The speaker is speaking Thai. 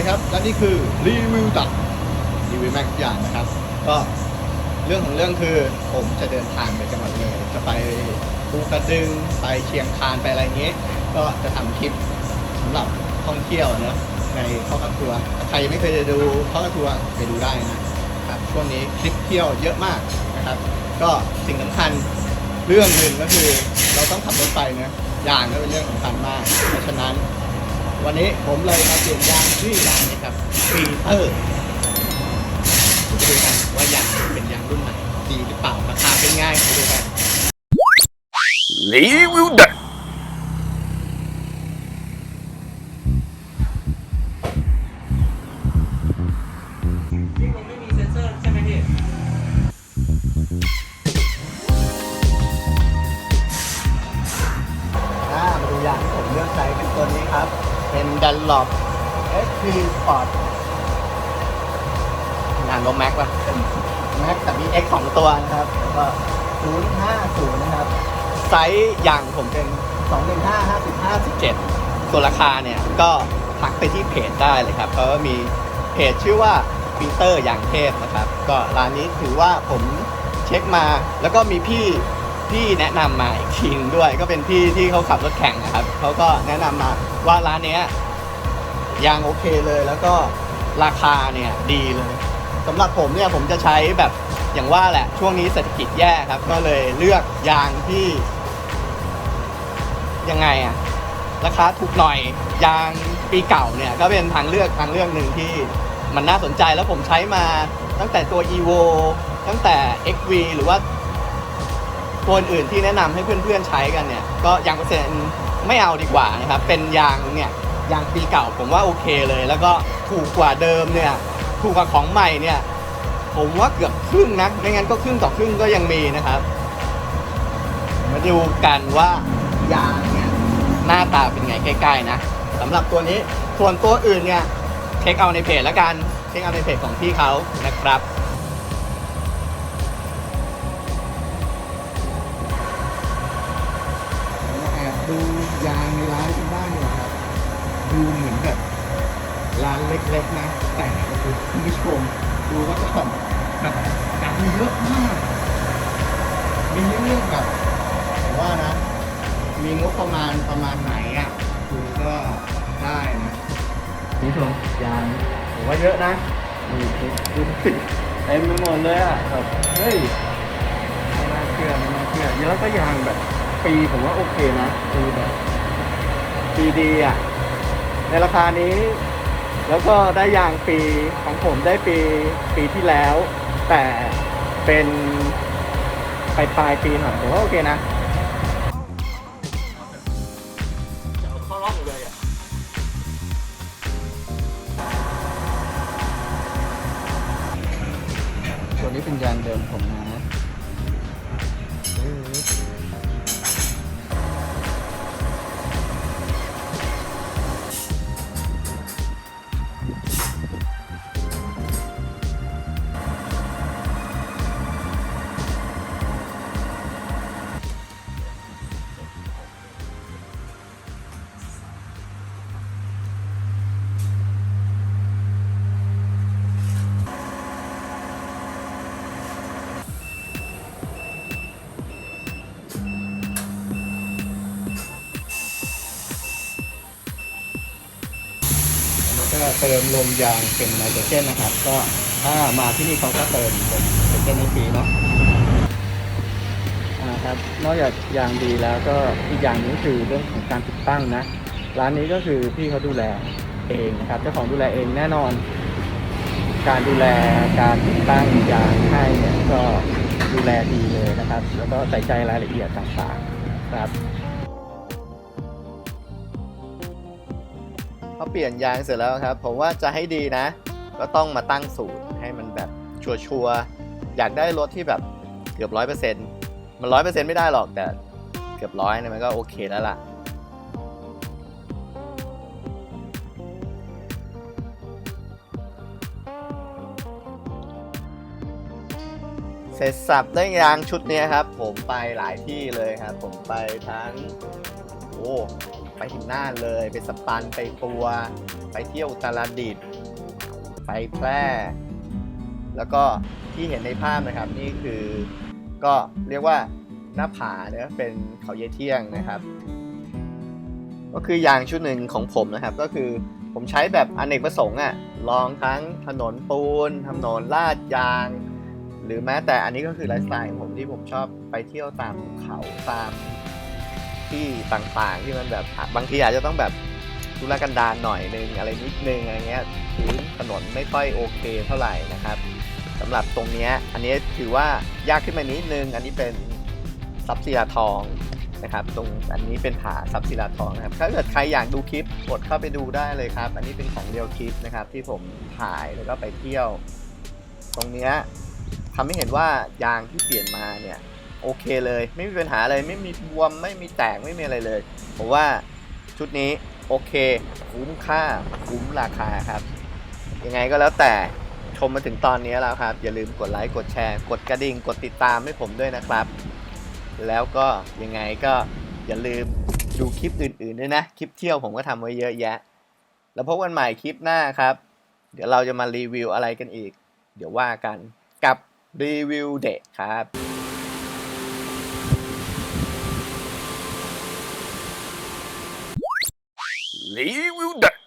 ดีครับ และนี่คือรีวิวตัดรีวิวแม็กอย่างนะครับ ก็เรื่องของเรื่องคือผมจะเดินทางไปจังหวัดเลยจะไปภูกระดึงไปเชียงคานไปอะไรเงี้ยก็จะทำคลิปสำหรับท่องเที่ยวเนอะในข้อกระทัวใครยังไม่เคยดูข้อกระทัวไปดูได้นะครับช่วงนี้คลิปเที่ยวเยอะมากนะครับ ก็สิ่งสำคัญเรื่องหนึ่งก็คือเราต้องขับรถไปนะอย่างก็เป็นเรื่องสำคัญมาก เพราะฉะนั้น วันนี้ผมเลยมาเปลี่ยนยางที่ร้านนะครับฟีเตอร์ดูกันว่ายางเป็นยางรุ่นไหนดีหรือเปล่าราคาเป็นไงไปดูกันรีวิวเด็ด เป็น Dunlop SP Sport งานลงแม็กป่ะแม็กแต่มี X สองตัวนะครับแล้วก็050 นะครับ ไซส์อย่างผมเป็น 215 50 57ส่วนราคาเนี่ย ก็ทักไปที่เพจได้เลยครับ เพราะว่ามีเพจชื่อว่าปีเตอร์อย่างเทพนะครับ ก็ร้านนี้ถือว่าผมเช็คมา แล้วก็มีพี่พี่แนะนำมาอีกทีนึงด้วย ก็เป็นพี่ที่เขาขับรถแข่งนะครับเขาก็แนะนำมาว่าร้านเนี้ย ยางโอเคเลยแล้วก็ราคาเนี่ยดีเลยสำหรับผมเนี่ยผมจะใช้แบบอย่างว่าแหละ ช่วงนี้เศรษฐกิจแย่ครับ ก็เลยเลือกยางที่ ยังไงอะราคาถูกหน่อยยางปีเก่าเนี่ย ก็เป็นทางเลือกทางเลือกหนึ่งที่มันน่าสนใจแล้วผมใช้มาตั้งแต่ตัว evo ตั้งแต่ xv หรือว่าตัวอื่นที่แนะนำให้เพื่อนๆใช้กันเนี่ย ก็ยางเปอร์เซ็นต์ไม่เอาดีกว่านะครับ เป็นยางเนี่ย ยางปีเก่าผมว่าโอเคเลย แล้วก็ถูกกว่าเดิมเนี่ยถูกกว่าของใหม่เนี่ยผมว่าเกือบครึ่งนะไม่งั้นก็ครึ่งต่อครึ่งก็ยังมีนะครับ มาดูกันว่ายางเนี่ยหน้าตาเป็นไงใกล้ๆนะสำหรับตัวนี้ส่วนตัวอื่นเนี่ยเช็คเอาในเพจแล้วกันเช็คเอาในเพจของพี่เขานะครับ เล็กนะ แต่โอ้โหคุณผู้ชมดูว่าก่อนแบบหนังเยอะมาก มีเลือกแบบผมว่านะ มีงบประมาณประมาณไหนอะคุณก็ได้นะคุณผู้ชมยางผมว่าเยอะนะดูดูสิเต็มไปหมดเลยอะแบบเฮ้ยไม่น่าเชื่อไม่น่าเชื่อแล้วก็ยางแบบ ปีผมว่าโอเคนะปีแบบปีดีอะในราคานี้ แล้วก็ได้ยางปีของผมได้ปีปีที่แล้ว แต่เป็นปลายปลายปีหน่อยผมว่าโอเคนะจะเอาข้าร่องเลยอะตัวนี้เป็นยางเดิมผมนะ เติมลมยางเป็นไนโตรเจนนะครับ ก็ถ้ามาที่นี่เขาก็เติมลมไนโตรเจนให้ฟรีเนาะครับนอกจากยางดีแล้วก็อีกอย่างหนึงคือเรื่องของการติดตั้งนะ ร้านนี้ก็คือพี่เขาดูแลเองนะครับเจ้าของดูแลเองแน่นอน การดูแลการติดตั้งยางให้เนี่ยก็ดูแลดีเลยนะครับ แล้วก็ใส่ใจรายละเอียดต่างๆครับ พอเปลี่ยนยางเสร็จแล้วครับ ผมว่าจะให้ดีนะ ก็ต้องมาตั้งสูตรให้มันแบบชัวร์ๆอยากได้รถที่แบบเกือบร้อยเปอร์เซ็นต์มันร้อยเปอร์เซ็นต์ไม่ได้หรอกแต่เกือบร้อยเนี่ยมันก็โอเคแล้วล่ะเสร็จสับได้ยางชุดนี้ครับ ผมไปหลายที่เลยครับ ผมไปทั้งโอ้ ไปถึงน่านเลย ไปสปันไปปัว ไปเที่ยวอุตรดิตถ์ไปแพร่ แล้วก็ที่เห็นในภาพนะครับนี่คือก็เรียกว่าหน้าผาเนะเป็นเขาเยเที่ยงนะครับ ก็คือยางชุดหนึ่งของผมนะครับ ก็คือผมใช้แบบอเนกประสงค์อะลองทั้งถนนปูนถนนลาดยาง หรือแม้แต่อันนี้ก็คือไลฟ์สไตล์ของผมที่ผมชอบไปเที่ยวตามภูเขาตาม ที่ต่างๆ ที่มันแบบบางทีอาจจะต้องแบบทุรกันดารหน่อยนึงอะไรนิดนึงอะไรเงี้ยพื้นถนนไม่ค่อยโอเคเท่าไหร่นะครับสำหรับตรงเนี้ยอันนี้ถือว่ายากขึ้นมานิดนึง อันนี้เป็นซับซีลาทองนะครับ ตรงอันนี้เป็นผาซับซีลาทองนะครับ ถ้าเกิดใครอยากดูคลิปกดเข้าไปดูได้เลยครับ อันนี้เป็นของเรียวคลิปนะครับ ที่ผมถ่ายแล้วก็ไปเที่ยว ตรงเนี้ยทำให้เห็นว่ายางที่เปลี่ยนมาเนี่ย โอเคเลย ไม่มีปัญหาเลยไม่มีบวมไม่มีแตกไม่มีอะไรเลยผมว่าชุดนี้โอเค คุ้มค่าคุ้มราคาครับ ยังไงก็แล้วแต่ชมมาถึงตอนนี้แล้วครับ อย่าลืมกดไลค์กดแชร์ กดกระดิ่ง กดติดตามให้ผมด้วยนะครับ แล้วก็ยังไงก็อย่าลืมดูคลิปอื่นๆด้วยนะ คลิปเที่ยวผมก็ทำไว้เยอะแยะ แล้วพบกันใหม่คลิปหน้าครับ เดี๋ยวเราจะมารีวิวอะไรกันอีก เดี๋ยวว่ากันกับรีวิวเด็กครับ Leio da